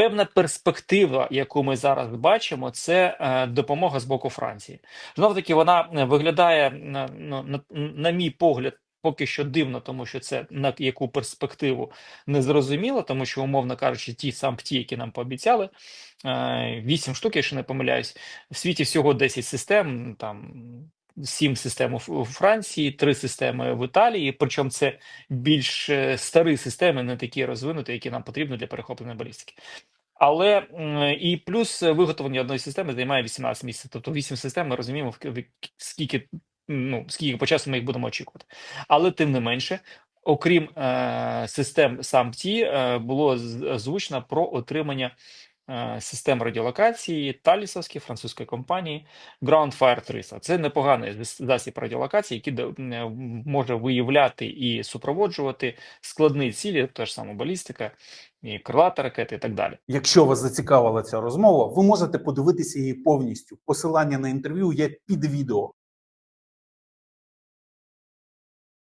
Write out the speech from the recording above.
Певна перспектива, яку ми зараз бачимо, це е, допомога з боку Франції. Знов таки, вона е, виглядає на, ну, на, на мій погляд. Поки що дивно, тому що це на яку перспективу не зрозуміло, тому що, умовно кажучи, ті санкції, які нам пообіцяли, е, вісім штук, якщо не помиляюсь, в світі всього 10 систем, там сім систем у Франції, три системи в Італії. Причому це більш е, старі системи, не такі розвинуті, які нам потрібні для перехоплення балістики. Але і плюс виготовлення одної системи займає 18 місяців. Тобто 8 систем ми розуміємо, скільки ну скільки по часу ми їх будемо очікувати. Але тим не менше, окрім е, систем САМТі, е, було звучно про отримання систем радіолокації Талісовські французької компанії Groundfire 300. Це непоганий засіб радіолокації, який е, може виявляти і супроводжувати складні цілі, та ж саме балістика, і крилата ракети, і так далі. Якщо вас зацікавила ця розмова, ви можете подивитися її повністю. Посилання на інтерв'ю є під відео.